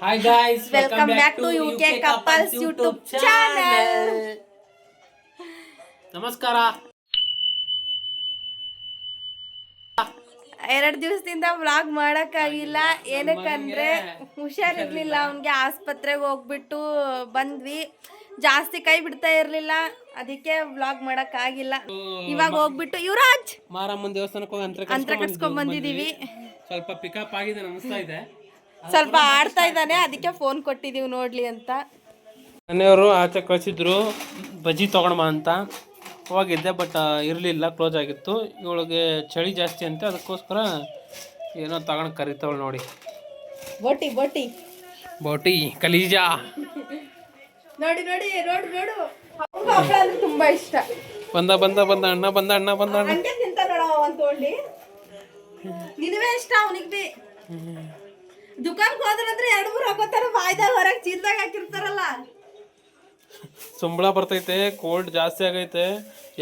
Hi guys back to U K couples YouTube channel ನಮಸ್ಕಾರ. ಎರಡ್ ದಿವಸದಿಂದ ವ್ಲಾಗ್ ಮಾಡಕ್ಕಾಗಿಲ್ಲ. ಏನಕ್ಕಂದ್ರೆ ಹುಷಾರಿರ್ಲಿಲ್ಲ. ಅವನ್ಗೆ ಆಸ್ಪತ್ರೆಗೆ ಹೋಗ್ಬಿಟ್ಟು ಬಂದ್ವಿ. ಜಾಸ್ತಿ ಕೈ ಬಿಡ್ತಾ ಇರ್ಲಿಲ್ಲ. ಅದಕ್ಕೆ ವ್ಲಾಗ್ ಮಾಡಕ್ ಆಗಿಲ್ಲ ಇವಾಗ ಹೋಗ್ಬಿಟ್ಟು ಯುವರಾಜ್! ಮಾರಮ್ಮನ ದೇವಸ್ಥಾನಕ್ಕೆ ಹೋಗಿ ಅಂತ ಅಂತ್ರ ಕಟ್ಸ್ಕೊಂಡ್ ಬಂದಿದೀವಿ. ಸ್ವಲ್ಪ ಪಿಕಪ್ ಆಗಿದೆ ಅನಿಸ್ತಾ ಇದೆ. ಸ್ವಲ್ಪ ಆಡ್ತಾ ಇದ್ದಾನೆ ಅದಕ್ಕೆ ಫೋನ್ ಕೊಟ್ಟಿದೀವಿ ನೋಡ್ಲಿ ಅಂತ. ಮನೆಯವರು ಆಚೆ ಕಳಿಸಿದ್ರು ಬಜ್ಜಿ ತಗೊಂಡ್ಬಾ ಅಂತ. ಹೋಗಿದ್ದೆ ಬಟ್ ಇರಲಿಲ್ಲ ಕ್ಲೋಸ್ ಆಗಿತ್ತು. ಇವಳಿಗೆ ಚಳಿ ಜಾಸ್ತಿ ಅಂತ ಅದಕ್ಕೋಸ್ಕರ ಏನೋ ತಗೊಂಡು ಕರಿತಾವಳು ನೋಡಿ. ಬೋಟಿ ಬೋಟಿ. ಬೋಟಿ ಕಲೀಜಾ. ನೋಡಿ ನೋಡಿ ನೋಡು ನೋಡು. ಅವ್ನ್ಗೂ ಹಪ್ಳ ಅಂದ್ರೆ ತುಂಬಾ ಇಷ್ಟ. ಬಂದ ಬಂದ ಬಂದ ಅಣ್ಣ ಬಂದ ಅಣ್ಣ ಬಂದ ಅಣ್ಣ. ಹಂಗೆ ತಿಂತ ನೋಡ ಒಂದ್ ತೊಗೊಂಡು ನಿನವೇ ಇಷ್ಟ ಅವನಿಗೆ ಬಿ. ದುಕಾನ್ಗೆ ಹೋದ್ರಂದ್ರೆ ಎರಡು ಮೂರು ಹಾಕೋತಾರ ಬಾಯ್ದಾಗ ಹೊರಗೆ ಚೀಲ್ದಾಗ ಹಾಕಿರ್ತಾರಲ್ಲ. ಸಂಬಳ ಬರ್ತೈತೆ ಕೋಲ್ಡ್ ಜಾಸ್ತಿ ಆಗೈತೆ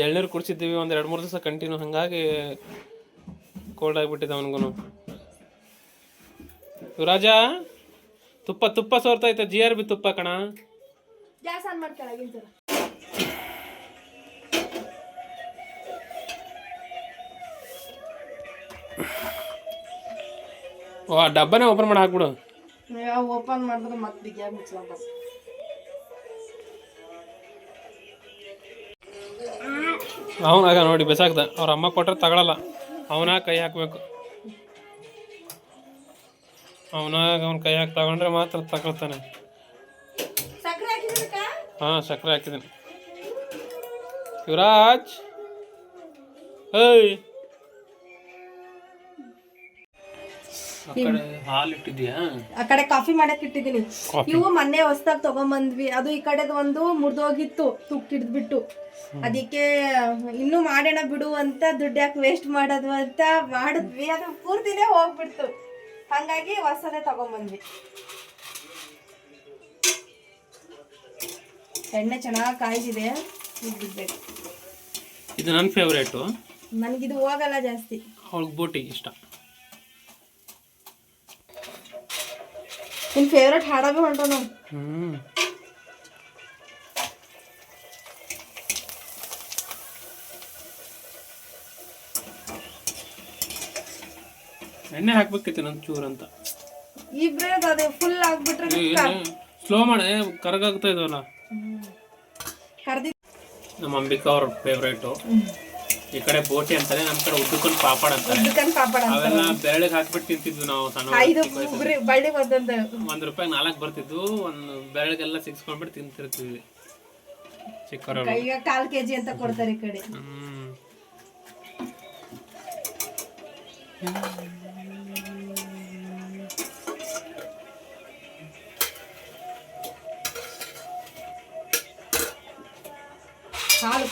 ಎಳ್ನೀರು ಕುಡಿಸಿದ್ದೀವಿ ಒಂದು ಎರಡು ಮೂರು ದಿವಸ ಕಂಟಿನ್ಯೂ ಹಂಗಾಗಿ ಕೋಲ್ಡ್ ಆಗಿಬಿಟ್ಟಿದೆ ಅವನಿಗೂ ಯುವರಾಜ ತುಪ್ಪ ತುಪ್ಪ ಸೋರ್ತೈತೆ ಜಿ ಆರ್ ಬಿ ತುಪ್ಪ ಕಣ. ಗ್ಯಾಸ್ ಆನ್ ಮಾಡ್ಕೊಳ್ಳಾಗಿನ್ ಸರ್ ಓ ಆ ಡಬ್ಬನೇ ಓಪನ್ ಮಾಡಿ ಹಾಕ್ಬಿಡು. ಓಪನ್ ಮಾಡಿದ್ರೆ ಮತ್ತೆ ಬಿಗಿಯಾಗಿ ಅವನಾಗ ನೋಡಿ ಬೆಸಾಕ್ದ. ಅವ್ರ ಅಮ್ಮ ಕೊಟ್ರೆ ತಗೊಳಲ್ಲ. ಅವನ ಕೈ ಹಾಕ್ಬೇಕು. ಅವನಾಗ ಅವನ ಕೈ ಹಾಕಿ ತಗೊಂಡ್ರೆ ಮಾತ್ರ ತಗೊಳ್ತಾನೆ. ಹಾ ಹಾಂ ಸಕ್ಕರೆ ಹಾಕಿದ್ದೀನಿ. ಯುವರಾಜ್! ಹೇಯ್ ಆ ಕಡೆ ಕಾಫಿ ಮಾಡಕ್ ಇಟ್ಟಿದ್ದೀನಿ. ಕಾಫಿ. ಇವು ಮೊನ್ನೆ ಹೊಸ್ದಾಗ್ ತಗೊಂಬಂದ್ವಿ. ಅದು ಈ ಕಡೆದು ಒಂದು ಮುರಿದೋಗಿತ್ತು ತುಕ್ ಹಿಡಿದ್ಬಿಟ್ಟು. ಅದಕ್ಕೆ ಇನ್ನು ಮಾಡೋಣ ಬಿಡು ಅಂತ ದುಡ್ಡು ಯಾಕೆ ವೇಸ್ಟ್ ಮಾಡೋದು ಅಂತ ಮಾಡಿದ್ವಿ. ಅದು ಪೂರ್ತಿನೇ ಹೋಗ್ಬಿಡ್ತು. ಹಂಗಾಗಿ ಹೊಸದೇ ತಗೊಂಬಂದ್ವಿ. ಎಣ್ಣೆ ಚೆನ್ನಾಗಿ ಕಾಯ್ದಿದೆ. ಬಿಡ್ಬೇಕು ಇದು ನನ್ನ ಫೇವ್ರೇಟು ನನಗಿದು ಹೋಗಲ್ಲ ಜಾಸ್ತಿ. ಅವಳಿಗೆ ಬೋಟಿ ಇಷ್ಟ. ನಿನ್ ಫೇವ್ರೆಟ್ ಹಾಡಾಗ ಹೊಂಟ ನಾವು ಹ್ಞೂ ಎಣ್ಣೆ ಹಾಕ್ಬೇಕಿತ್ತು ನನ್ನ ಚೂರ್ ಅಂತ. ಇಬ್ರೇ ಅದೇ ಫುಲ್ ಆಗ್ಬಿಟ್ರೆ ಸ್ಲೋ ಮಾಡಿ ಕರಗಾಗ್ತಾ ಇದಾವಲ್ಲ. ಕರ್ದಿ ನಮ್ಮ ಅಂಬಿಕಾ ಅವ್ರ ಫೇವ್ರೇಟು ಈ ಕಡೆ ಬೋಟಿ ಅಂತಾರೆ ನಮ್ ಕಡೆ ಉದ್ದಕ್ಕೊಂದು ಪಾಪಡ್ ಅಂತಾರೆ. ಚಿಕನ್ ಪಾಪಡ ಅವೆಲ್ಲ ಬೆರಳಿಗೆ ಹಾಕ್ಬಿಟ್ಟು ತಿಂತಿದ್ವಿ ನಾವು ಸಣ್ಣ ಐದು ಉಗುರಿ ಬಳ್ಳಿ ಬಂದಂದ ಒಂದ್ ರೂಪಾಯಿ ನಾಲ್ಕು ಬರ್ತಿದ್ವು ಒಂದ್ ಬೆರಳಿಗೆಲ್ಲ ಸಿಕ್ಸ್ಕೊಂಡ್ಬಿಟ್ಟು ತಿಂತಿರ್ತಿದ್ವಿ ಚಿಕ್ಕವರು ಈಗ ಕಾಲ್ ಕೆಜಿ ಅಂತ ಕೊಡ್ತಾರೆ ಈ ಕಡೆ. ಹ್ಮ್ ಹಾಲು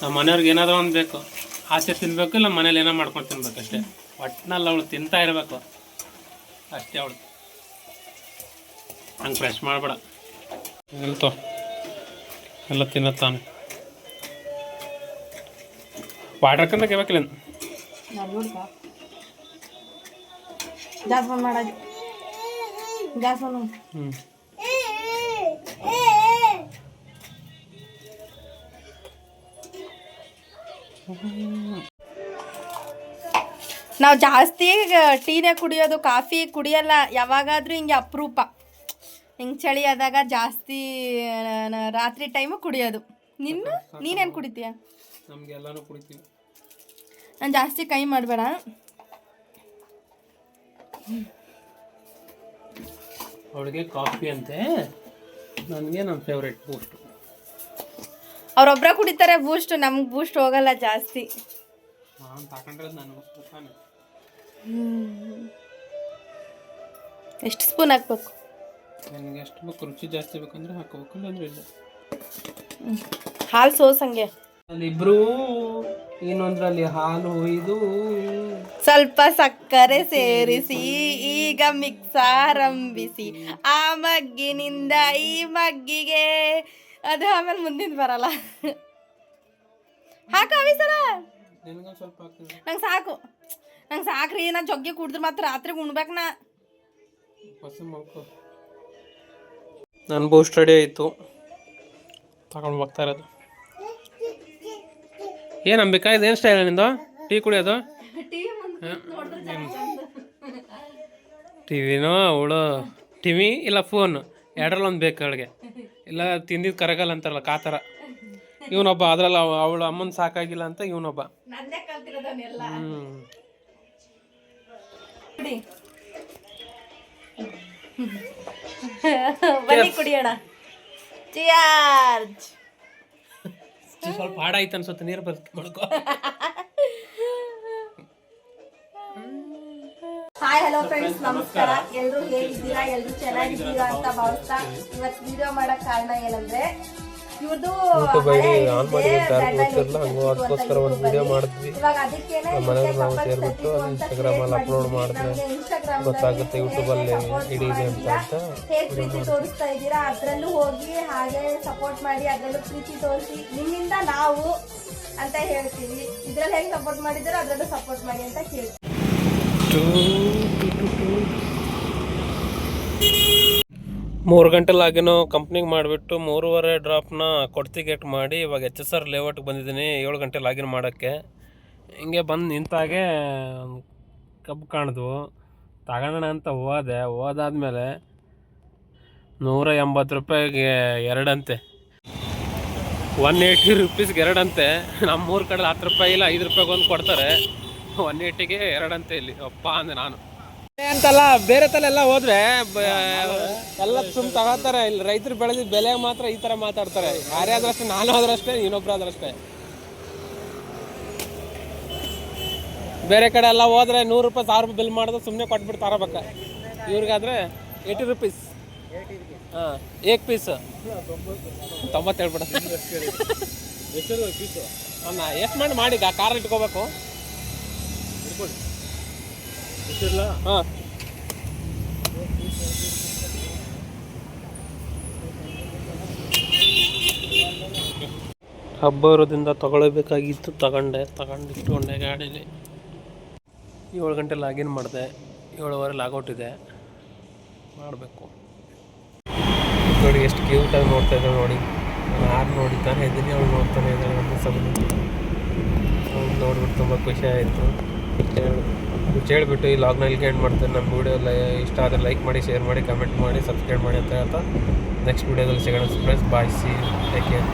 ನಮ್ಮ ಮನೆಯವ್ರಿಗೆ ಏನಾದ್ರು ಒಂದು ಬೇಕು. ಆಸೆ ತಿನ್ಬೇಕು, ಇಲ್ಲ ಮನೇಲಿ ಏನೋ ಮಾಡ್ಕೊಂಡು ತಿನ್ಬೇಕು ಅಷ್ಟೇ. ಒಟ್ಟಿನಲ್ಲಿ ಅವಳು ತಿಂತಾ ಇರಬೇಕು. ಅಷ್ಟೇ ಅವಳು. ಹಂಗೆ ಫ್ರೆಶ್ ಮಾಡಬೇಡ. ಎಲ್ತೋ ಎಲ್ಲ ತಿನ್ನತ್ತಾನೆ ವಾಟರ್ ಕಂದ ಕೇಬೇಕಿಲ್ಲ ಬಂದ್ ಮಾಡೋದು. ಹ್ಞೂ ನಾವು ಜಾಸ್ತಿ ಟೀನೇ ಕುಡಿಯೋದು ಕಾಫಿ ಕುಡಿಯಲ್ಲ ಯಾವಾಗಾದ್ರೂ ಹಿಂಗೆ ಅಪರೂಪ. ಹಿಂಗೆ ಚಳಿ ಆದಾಗ ಜಾಸ್ತಿ ರಾತ್ರಿ ಟೈಮು ಕುಡಿಯೋದು. ನಿನ್ನ? ನೀನೇನು ಕುಡಿತೀಯ? ನಾನು ಜಾಸ್ತಿ ಕೈ ಮಾಡಬೇಡ. ಅವಳಿಗೆ ಕಾಫಿ ಅಂತೆ. ನನಗೆ ನನ್ನ ಫೇವ್ರೆಟ್ ಬೂಸ್ಟ್ ಅವರೊಬ್ಬರ ಕುಡಿತಾರೆ ಬೂಸ್ಟ್ ನಮ್ಗೆ ಬೂಸ್ಟ್ ಹೋಗಲ್ಲ ಜಾಸ್ತಿ. ನಾನು ತಾನೆ. ಎಷ್ಟು ಸ್ಪೂನ್ ಹಾಕ್ಬೇಕು? ನನಗೆ ಎಷ್ಟು ಬೇಕು ರುಚಿ ಜಾಸ್ತಿ ಬೇಕಂದ್ರೆ ಹಾಕೋಬೇಕು ಇಲ್ಲಾಂದ್ರೆ ಇಲ್ಲ. ಹಾಲು ಸೋಸಂಗೆ ಅಲ್ಲಿಬ್ರು ಅಲ್ಲಿ ಹಾಲು ಇದು ಸ್ವಲ್ಪ ಸಕ್ಕರೆ ಸೇರಿಸಿ ಈಗ ಮಿಕ್ಸ್ ಆರಂಭಿಸಿ. ಆ ಮಗ್ಗಿನಿಂದ ಈ ಮಗ್ಗಿಗೆ ಅದು ಆಮೇಲೆ ಮುಂದಿನ ಬರಲ್ಲ. ಹಾಕ ಸರ. ನಂಗೆ ಸಾಕು. ನಂಗೆ ಸಾಕ್ರಿ ನಾ ಜೊಗ್ಗೆ ಕುಡಿದ್ರೆ ಮತ್ತೆ ರಾತ್ರಿ ಉಣ್ಬೇಕು ನಾ. ಹೊಸ ಮಲ್ಕೋ. ನನ್ನ ಬೂಸ್ಟ್ ರೆಡಿ ಆಯಿತು. ತಗೊಂಡು ಹೋಗ್ತಾ ಇರೋದು. ಏನು ಅಂಬಿಕಾ ಇದೇನು ಸ್ಟೈಲ್ ನಿಂದು? ಟೀ ಕುಡಿಯೋದು? ಟಿ ವಿನೋ ಅವಳು ಟಿವಿ ಇಲ್ಲ ಫೋನು ಎರಡರಲ್ಲಿ ಒಂದು ಬೇಕು ಅವಳಿಗೆ. ಇಲ್ಲ ತಿಂದಿದ್ದು ಕರಗಲ್ಲ ಅಂತಾರಲ್ಲ ಕಾತರ. ಇವನೊಬ್ಬ ಅದ್ರಲ್ಲಿ ಅವಳು ಅಮ್ಮನ ಸಾಕಾಗಿಲ್ಲ ಅಂತ ಇವನೊಬ್ಬ. ಬನ್ನಿ ಕುಡಿಯೋಣ. ಸ್ವಲ್ಪ ಹಾಡಾಯ್ತು ಅನ್ಸುತ್ತೆ ನೀರು ಬರ್ತಿ ಹಾಯ್ ಹಲೋ ಫ್ರೆಂಡ್ಸ್ ನಮಸ್ಕಾರ. ಎಲ್ರು ಹೇಗಿದ್ದೀರಾ? ಎಲ್ರು ಚೆನ್ನಾಗಿದ್ದೀರಾ ಅಂತ ಭಾವಿಸ್ತಾ ಇವತ್ತು ವಿಡಿಯೋ ಮಾಡಕ್ ಕಾರಣ ಏನಂದ್ರೆ ಇವ್ರದ್ದು ಅದಕ್ಕೇನೆ ಗೊತ್ತಾಗುತ್ತೆ ಯೂಟ್ಯೂಬ್ ಅಲ್ಲಿ ಹಿಡಿದೆ ಅಂತ ಹೇಗ್ ಪ್ರೀತಿ ತೋರಿಸ್ತಾ ಇದ್ದೀರಾ? ಅದ್ರಲ್ಲೂ ಹೋಗಿ ಹಾಗೆ ಸಪೋರ್ಟ್ ಮಾಡಿ ಅದ್ರಲ್ಲೂ ಪ್ರೀತಿ ತೋರಿಸಿ ನಿಮ್ಮಿಂದ ನಾವು ಅಂತ ಹೇಳ್ತೀವಿ. ಇದ್ರಲ್ಲಿ ಹೆಂಗ್ ಸಪೋರ್ಟ್ ಮಾಡಿದಾರೋ ಅದ್ರಲ್ಲೂ ಸಪೋರ್ಟ್ ಮಾಡಿ ಅಂತ ಕೇಳ್ತೀವಿ. ಮೂರು ಗಂಟೆಲಾಗಿನೋ ಕಂಪ್ನಿಗೆ ಮಾಡಿಬಿಟ್ಟು ಮೂರುವರೆ ಡ್ರಾಪ್ನ ಕೊಡ್ತಿ ಗೇಟ್ ಮಾಡಿ, ಇವಾಗ ಎಚ್ ಎಸ್ ಆರ್ ಲೇಔಟ್ಗೆ ಬಂದಿದ್ದೀನಿ, ಏಳು ಗಂಟೆ ಲಾಗಿನ್ ಮಾಡೋಕ್ಕೆ. ಹಿಂಗೆ ಬಂದು ನಿಂತಾಗೆ ಕಬ್ಬು ಕಾಣಿದ್ವು. ತಗೋಣ ಅಂತ ಹೋದೆ. ಹೋದಾದ್ಮೇಲೆ ನೂರ ಎಂಬತ್ತು ರೂಪಾಯಿಗೆ ಎರಡಂತೆ. One eighty ರುಪೀಸ್ಗೆ ಎರಡಂತೆ. ನಮ್ಮೂರ ಕಡೆ ಹತ್ತು ರೂಪಾಯಿ ಇಲ್ಲ, ಐದು ರೂಪಾಯಿಗೆ ಒಂದು ಕೊಡ್ತಾರೆ. ಒನ್ ಏಯ್ಟಿಗೆ ಅಂತ ಇಲ್ಲಿ. ಅಪ್ಪ ಅಂದೆ ನಾನು. ಅಂತಲ್ಲ ಬೇರೆ ತಲೆ ಎಲ್ಲ ಹೋದ್ರೆ ಎಲ್ಲ ಸುಮ್ ತಗೋತಾರೆ. ಇಲ್ಲಿ ರೈತರು ಬೆಳೆದಿದ್ದ ಬೆಲೆ ಮಾತ್ರ ಈ ತರ ಮಾತಾಡ್ತಾರೆ. ಯಾರೇ ಆದ್ರಷ್ಟೇ ನಾನು ಆದ್ರಷ್ಟೇ ಇನ್ನೊಬ್ರು ಆದ್ರಷ್ಟೇ. ಬೇರೆ ಕಡೆ ಎಲ್ಲ ಹೋದ್ರೆ ನೂರು ರೂಪಾಯಿ ಸಾವಿರ ರೂಪಾಯಿ ಬಿಲ್ ಮಾಡಿದ್ರೆ ಸುಮ್ಮನೆ ಕೊಟ್ಬಿಟ್ಟು ತರಬೇಕ ಇವ್ರಿಗಾದ್ರೆ ಏಯ್ಟಿ ರುಪೀಸ್ ಹಾಂ ಏಕ್ ಪೀಸ್ ತೊಂಬತ್ತು ಹೇಳ್ಬಿಡ ಅಣ್ಣ ಎಷ್ಟು ಮಾಡಿ ಮಾಡಿ ಕಾರ್ ಇಟ್ಕೋಬೇಕು. ಹಾಂ. ಹಬ್ಬ ಇರೋದ್ರಿಂದ ತಗೊಳ್ಬೇಕಾಗಿತ್ತು ತಗೊಂಡೆ ತಗೊಂಡು ಇಟ್ಕೊಂಡೆ ಗಾಡೀಲಿ. ಏಳು ಗಂಟೆ ಲಾಗಿನ್ ಮಾಡಿದೆ ಏಳುವರೆ ಲಾಗೌಟ್ ಇದೆ ಮಾಡಬೇಕು. ನೋಡಿ ಎಷ್ಟು ಕ್ಯೂಟಾಗಿ ನೋಡ್ತಾ ಇದ್ದಾಳೆ ನೋಡಿ. ಯಾರು ನೋಡಿತಾನೆ ಇದ್ದೀನಿ ಅವಳು ನೋಡ್ತಾನೆ ಇದ್ದಾಳೆ ನಮ್ಮ ನೋಡ್ಬಿಟ್ಟು ತುಂಬ ಖುಷಿ ಆಯಿತು. ಹೇಳ್ಬಿಟ್ಟು ಈ ಲಾಗ್ನ ಇಲ್ಲಿಗೆ ಎಂಡ್ ಮಾಡ್ತೇನೆ. ನಮ್ಮ ವೀಡಿಯೋ ಇಷ್ಟ ಆದರೆ ಲೈಕ್ ಮಾಡಿ ಶೇರ್ ಮಾಡಿ ಕಮೆಂಟ್ ಮಾಡಿ ಸಬ್ಸ್ಕ್ರೈಬ್ ಮಾಡಿ ಅಂತ ಹೇಳ್ತಾ ನೆಕ್ಸ್ಟ್ ವೀಡಿಯೋದಲ್ಲಿ ಸಿಗೋಣ friends bye see take care